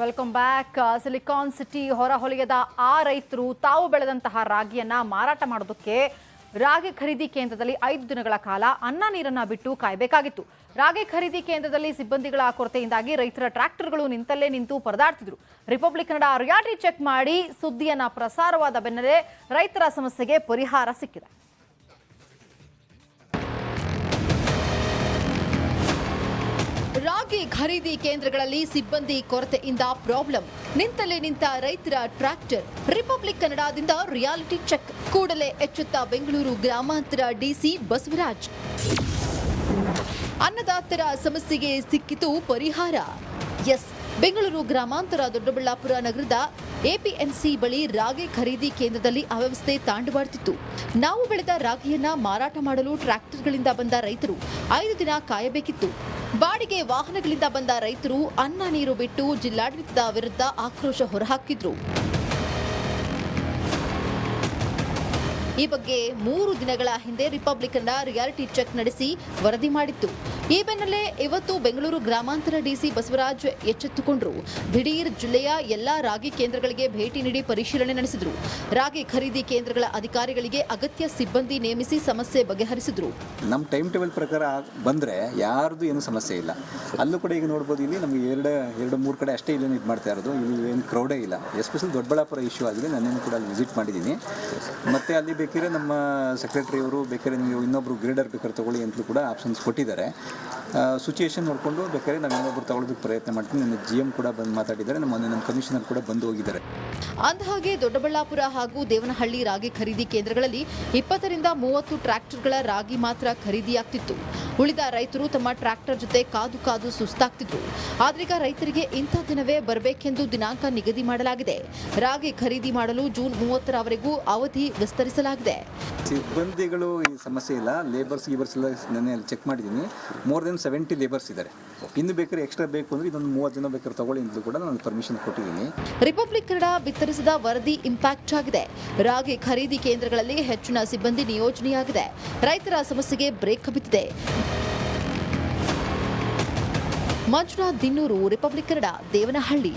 Welcome back silicon city ಹೊರಹೊಲಯದ ಆ ರೈತರು ತಾವು ಬೆಳೆದಂತಹ ರಾಗಿಯನ್ನ ಮಾರಾಟ ಮಾಡೋದಕ್ಕೆ ರಾಗಿ ಖರೀದಿ ಕೇಂದ್ರದಲ್ಲಿ ಐದು ದಿನಗಳ ಕಾಲ ಅನ್ನ ನೀರನ್ನ ಬಿಟ್ಟು ಕಾಯಬೇಕಾಗಿತ್ತು. ರಾಗಿ ಖರೀದಿ ಕೇಂದ್ರದಲ್ಲಿ ಸಿಬ್ಬಂದಿಗಳ ಕೊರತೆಯಿಂದಾಗಿ ರೈತರ ಟ್ರ್ಯಾಕ್ಟರ್ಗಳು ನಿಂತಲ್ಲೇ ನಿಂತು ಪರದಾಡ್ತಿದ್ರು. ರಿಪಬ್ಲಿಕ್ ಕನ್ನಡ ರಿಯಾಲಿಟಿ ಚೆಕ್ ಮಾಡಿ ಸುದ್ದಿಯನ್ನ ಪ್ರಸಾರವಾದ ಬೆನ್ನಲ್ಲೇ ರೈತರ ಸಮಸ್ಯೆಗೆ ಪರಿಹಾರ ಸಿಕ್ಕಿದೆ. ಖರೀದಿ ಕೇಂದ್ರಗಳಲ್ಲಿ ಸಿಬ್ಬಂದಿ ಕೊರತೆಯಿಂದ ಪ್ರಾಬ್ಲಮ್. ನಿಂತಲೇ ನಿಂತ ರೈತರ ಟ್ರ್ಯಾಕ್ಟರ್. ರಿಪಬ್ಲಿಕ್ ಕನ್ನಡದಿಂದ ರಿಯಾಲಿಟಿ ಚೆಕ್. ಕೂಡಲೇ ಎಚ್ಚೆತ್ತ ಬೆಂಗಳೂರು ಗ್ರಾಮಾಂತರ ಡಿಸಿ ಬಸವರಾಜ್. ಅನ್ನದಾತರ ಸಮಸ್ಯೆಗೆ ಸಿಕ್ಕಿತು ಪರಿಹಾರ. ಎಸ್, ಬೆಂಗಳೂರು ಗ್ರಾಮಾಂತರ ದೊಡ್ಡಬಳ್ಳಾಪುರ ನಗರದ ಎಪಿಎಂಸಿ ಬಳಿ ರಾಗಿ ಖರೀದಿ ಕೇಂದ್ರದಲ್ಲಿ ಅವ್ಯವಸ್ಥೆ ತಾಂಡವಾಡ್ತಿತ್ತು. ನಾವು ಬೆಳೆದ ರಾಗಿಯನ್ನ ಮಾರಾಟ ಮಾಡಲು ಟ್ರ್ಯಾಕ್ಟರ್ಗಳಿಂದ ಬಂದ ರೈತರು ಐದು ದಿನ ಕಾಯಬೇಕಿತ್ತು. ಬಾಡಿಗೆ ವಾಹನಗಳಿಂದ ಬಂದ ರೈತರು ಅನ್ನ ನೀರು ಬಿಟ್ಟು ಜಿಲ್ಲಾಡಳಿತದ ವಿರುದ್ಧ ಆಕ್ರೋಶ ಹೊರಹಾಕಿದ್ರು. ಈ ಬಗ್ಗೆ ಮೂರು ದಿನಗಳ ಹಿಂದೆ ರಿಪಬ್ಲಿಕ್ ಕನ್ನಡ ರಿಯಾಲಿಟಿ ಚೆಕ್ ನಡೆಸಿ ವರದಿ ಮಾಡಿತ್ತು. ಈ ಬೆನ್ನಲ್ಲೇ ಇವತ್ತು ಬೆಂಗಳೂರು ಗ್ರಾಮಾಂತರ ಡಿಸಿ ಬಸವರಾಜ್ ಎಚ್ಚೆತ್ತುಕೊಂಡರು. ದಿಢೀರ್ ಜಿಲ್ಲೆಯ ಎಲ್ಲಾ ರಾಗಿ ಕೇಂದ್ರಗಳಿಗೆ ಭೇಟಿ ನೀಡಿ ಪರಿಶೀಲನೆ ನಡೆಸಿದ್ರು. ರಾಗಿ ಖರೀದಿ ಕೇಂದ್ರಗಳ ಅಧಿಕಾರಿಗಳಿಗೆ ಅಗತ್ಯ ಸಿಬ್ಬಂದಿ ನೇಮಿಸಿ ಸಮಸ್ಯೆ ಬಗೆಹರಿಸಿದ್ರು. ನಮ್ಮ ಟೈಮ್ ಟೇಬಲ್ ಪ್ರಕಾರ ಬಂದರೆ ಯಾರ್ದು ಏನು ಸಮಸ್ಯೆ ಇಲ್ಲ. ಅಲ್ಲೂ ಕೂಡ ಈಗ ನೋಡ್ಬೋದು ಇಲ್ಲಿ ನಮಗೆ ಎರಡು ಎರಡು, ಮೂರು ಕಡೆ ಅಷ್ಟೇ ಇಲ್ಲೇನು ಇದು ಮಾಡ್ತಾ ಇರೋದು. ಇಲ್ಲಿ ಏನು ಕ್ರೌಡೇ ಇಲ್ಲ. ಎಸ್ಪೆಷಲಿ ದೊಡ್ಡಬಳ್ಳಾಪುರ ಇಶ್ಯೂ ಆಗಿದೆ. ನಾನೇನು ಕೂಡ ಅಲ್ಲಿ ವಿಸಿಟ್ ಮಾಡಿದ್ದೀನಿ. ಮತ್ತೆ ಅಲ್ಲಿ ಬೇಕಾದ್ರೆ ನಮ್ಮ ಸೆಕ್ರೆಟರಿಯವರು ಬೇಕಾದ್ರೆ ನೀವು ಇನ್ನೊಬ್ಬರು ಗ್ರೇಡರ್ ಬೇಕಾದ್ರೆ ತಗೊಳ್ಳಿ ಅಂತಲೂ ಕೂಡ ಆಪ್ಷನ್ಸ್ ಕೊಟ್ಟಿದ್ದಾರೆ. ಸಿಚುಯೇಷನ್ ನೋಡಿಕೊಂಡು ಬೇಕಾದ್ರೆ ನಾವು ಇನ್ನೊಬ್ಬರು ತಗೊಳ್ಳೋದಕ್ಕೆ ಪ್ರಯತ್ನ ಮಾಡ್ತೀನಿ. ನಮ್ಮ ಜಿ ಎಂ ಕೂಡ ಬಂದು ಮಾತಾಡಿದ್ದಾರೆ. ನಮ್ಮ ನಮ್ಮ ಕಮಿಷನರ್ ಕೂಡ ಬಂದು ಹೋಗಿದ್ದಾರೆ. ಅಂದಹಾಗೆ ದೊಡ್ಡಬಳ್ಳಾಪುರ ಹಾಗೂ ದೇವನಹಳ್ಳಿ ರಾಗಿ ಖರೀದಿ ಕೇಂದ್ರಗಳಲ್ಲಿ ಇಪ್ಪತ್ತರಿಂದ ಮೂವತ್ತು ಟ್ರ್ಯಾಕ್ಟರ್ಗಳ ರಾಗಿ ಮಾತ್ರ ಖರೀದಿಯಾಗ್ತಿತ್ತು. ಉಳಿದ ರೈತರು ತಮ್ಮ ಟ್ರ್ಯಾಕ್ಟರ್ ಜೊತೆ ಕಾದು ಕಾದು ಸುಸ್ತಾಗ್ತಿದ್ರು. ಆದ್ರೀಗ ರೈತರಿಗೆ ಇಂಥ ದಿನವೇ ಬರಬೇಕೆಂದು ದಿನಾಂಕ ನಿಗದಿ ಮಾಡಲಾಗಿದೆ. ರಾಗಿ ಖರೀದಿ ಮಾಡಲು ಜೂನ್ ಮೂವತ್ತರವರೆಗೂ ಅವಧಿ ವಿಸ್ತರಿಸಲಾಗಿದೆ. ಸಿಬ್ಬಂದಿಗಳು ಈ ಸಮಸ್ಯೆ ಇಲ್ಲ. ಲೇಬರ್ಸ್ ಗೀಬರ್ಸ್ ಎಲ್ಲ ನೆನ್ನೆ ಅಲ್ಲಿ ಚೆಕ್ ಮಾಡಿದ್ದೀನಿ. ಮೋರ್ ದೆನ್ ಸೆವೆಂಟಿ ಲೇಬರ್ಸ್ ಇದ್ದಾರೆ. ಇನ್ನು ಬೇಕಾದ್ರೆ ಎಕ್ಸ್ಟ್ರಾ ಬೇಕು ಅಂದರೆ ಇದೊಂದು ಮೂವತ್ತು ಜನ ಬೇಕಾದ್ರೆ ತಗೊಳ್ಳಿ ಅಂತಲೂ ಕೂಡ ನಾನು ಪರ್ಮಿಷನ್ ಕೊಟ್ಟಿದ್ದೀನಿ. ರಿಪಬ್ಲಿಕ್ ಕನ್ನಡ ಬಿತ್ತರಿಸಿದ ವರದಿ ಇಂಪ್ಯಾಕ್ಟ್ ಆಗಿದೆ. ರಾಗಿ ಖರೀದಿ ಕೇಂದ್ರಗಳಲ್ಲಿ ಹೆಚ್ಚಿನ ಸಿಬ್ಬಂದಿ ನಿಯೋಜನೆಯಾಗಿದೆ. ರೈತರ ಸಮಸ್ಯೆಗೆ ಬ್ರೇಕ್ ಬಿದ್ದಿದೆ. ಮಂಜುನಾಥ್ ದಿನ್ನೂರು ರಿಪಬ್ಲಿಕ್ ಕನ್ನಡ ದೇವನಹಳ್ಳಿ.